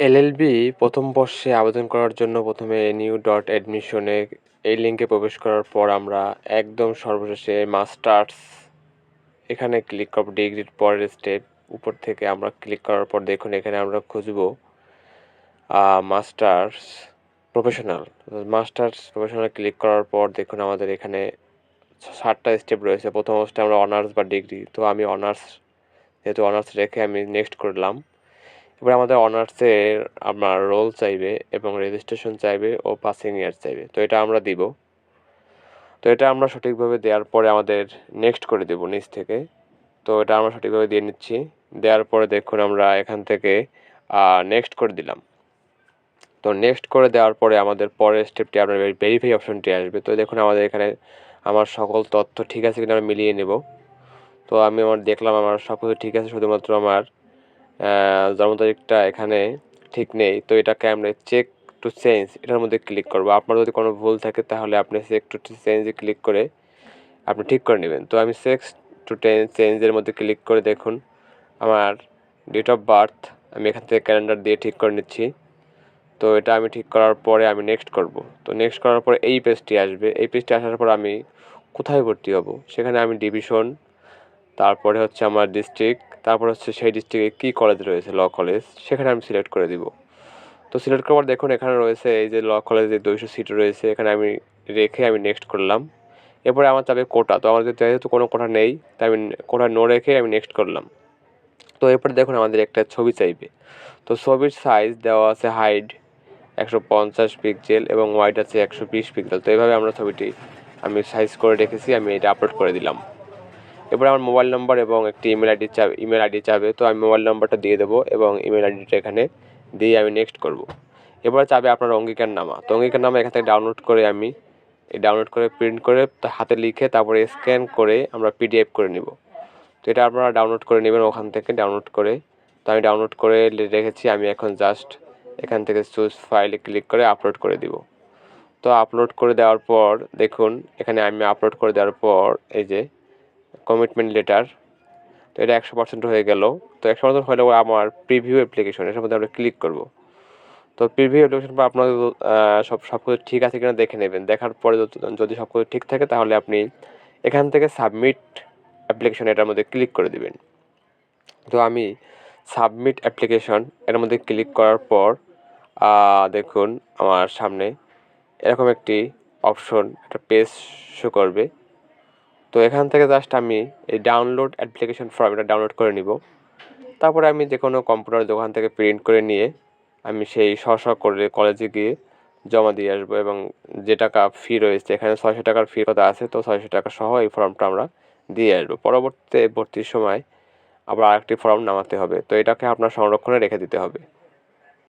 LLB প্রথম বর্ষে আবেদন করার জন্য প্রথমে এনইউ ডট অ্যাডমিশনে এই লিঙ্কে প্রবেশ করার পর আমরা একদম সর্বশেষে মাস্টার্স এখানে ক্লিক করব ডিগ্রির পরের স্টেপ উপর থেকে আমরা ক্লিক করার পর দেখুন এখানে আমরা খুঁজব masters professional masters professional click করার পর দেখুন আমাদের এখানে সাতটা স্টেপ রয়েছে। প্রথম অবস্থায় আমরা অনার্স বা ডিগ্রি তো আমি অনার্স যেহেতু অনার্স রেখে আমি নেক্সট করলাম। এবার আমাদের অনার্সের আপনার রোল চাইবে এবং রেজিস্ট্রেশন চাইবে ও পাসিং ইয়ার চাইবে। তো এটা আমরা দিব। তো এটা আমরা সঠিকভাবে দেওয়ার পরে আমাদের নেক্সট করে দেব নিচ থেকে। তো এটা আমরা সঠিকভাবে দিয়ে নিচ্ছি। দেওয়ার পরে দেখুন আমরা এখান থেকে নেক্সট করে দিলাম। তো নেক্সট করে দেওয়ার পরে আমাদের পরের স্টেপটি আপনার ভেরিফাই অপশনটি আসবে। তো দেখুন আমাদের এখানে আমার সকল তথ্য ঠিক আছে কিনা আমরা মিলিয়ে নেব। তো আমি আমার দেখলাম আমার সব কিছু ঠিক আছে, শুধুমাত্র আমার জন্ম তারিখটা এখানে ঠিক নেই। তো এটাকে আমরা চেক টু চেঞ্জ এটার মধ্যে ক্লিক করব। আপনার যদি কোনো ভুল থাকে তাহলে আপনি চেক টু চেঞ্জে ক্লিক করে আপনি ঠিক করে নেবেন। তো আমি চেক টু চেঞ্জের মধ্যে ক্লিক করে দেখুন। আমার ডেট অফ বার্থ আমি এখান থেকে ক্যালেন্ডার দিয়ে ঠিক করে নিচ্ছি। তো এটা আমি ঠিক করার পরে আমি নেক্সট করব। তো নেক্সট করার পরে এই পেজটি আসবে। এই পেজটি আসার পর আমি কোথায় ভর্তি হব? সেখানে আমি ডিভিশন তারপরে হচ্ছে আমার ডিস্ট্রিক্ট তারপর হচ্ছে সেই ডিস্ট্রিক্টে কী কলেজ রয়েছে? ল কলেজ সেখানে আমি সিলেক্ট করে দিব। তো সিলেক্ট করার দেখুন, এখানে রয়েছে এই যে ল কলেজে দুইশো সিট রয়েছে, এখানে আমি রেখে আমি নেক্সট করলাম। এরপরে আমার চাবে কোটা তো আমাদের যেহেতু কোনো কোটা নেই, তাই আমি কোটা নো রেখে আমি নেক্সট করলাম। তো এরপরে দেখুন, আমাদের একটা ছবি চাইবে। তো ছবির সাইজ দেওয়া আছে হাইড একশো পঞ্চাশ পিক্সেল এবং ওয়াইড আছে একশো বিশ পিক্সেল তো এইভাবে আমরা ছবিটি আমি সাইজ করে রেখেছি, আমি এটা আপলোড করে দিলাম। এবার আমার মোবাইল নম্বর এবং একটি ইমেল আইডি চাবে ইমেল আইডি চাবে, তো আমি মোবাইল নম্বরটা দিয়ে দেবো এবং ইমেল আইডিটা এখানে দিয়ে আমি নেক্সট করব। এবার চাবে আপনার অঙ্গীকার নামা। তো অঙ্গীকার নামা এখান থেকে ডাউনলোড করে আমি ডাউনলোড করে প্রিন্ট করে হাতে লিখে তারপরে স্ক্যান করে আমরা পিডিএফ করে নিব। তো এটা আপনারা ডাউনলোড করে নেবেন ওখান থেকে ডাউনলোড করে। তো আমি ডাউনলোড করে রেখেছি, আমি এখন জাস্ট এখান থেকে চুজ ফাইলে ক্লিক করে আপলোড করে দিব। তো আপলোড করে দেওয়ার পর দেখুন, এখানে আমি আপলোড করে দেওয়ার পর এই যে কমিটমেন্ট লেটার তো এটা একশো পার্সেন্ট হয়ে গেল। তো একশো পার্সেন্ট হলে আমার প্রিভিউ অ্যাপ্লিকেশন এটার মধ্যে আমরা ক্লিক করব। তো প্রিভিউ অ্যাপ্লিকেশন পর আপনার সব সব কিছু ঠিক আছে কিনা দেখে নেবেন। দেখার পরে যদি সব কিছু ঠিক থাকে তাহলে আপনি এখান থেকে সাবমিট অ্যাপ্লিকেশন এটার মধ্যে ক্লিক করে দিবেন। তো আমি সাবমিট অ্যাপ্লিকেশন এর মধ্যে ক্লিক করার পর দেখুন আমার সামনে এরকম একটি অপশন একটা পেজ শো করবে। তো এখান থেকে জাস্ট আমি এই ডাউনলোড অ্যাপ্লিকেশন ফর্ম এটা ডাউনলোড করে নিব। তারপরে আমি যে কোনো কম্পিউটার দোকান থেকে প্রিন্ট করে নিয়ে আমি সেই শ করে কলেজে গিয়ে জমা দিয়ে আসব এবং যে টাকা ফি রয়েছে, এখানে ছয়শো টাকার ফি কথা আছে, তো ছয়শো টাকা সহ এই ফর্মটা আমরা দিয়ে আসব। পরবর্তীতে ভর্তির সময় আবার আরেকটি ফর্ম নামাতে হবে, তো এটাকে আপনার সংরক্ষণে রেখে দিতে হবে।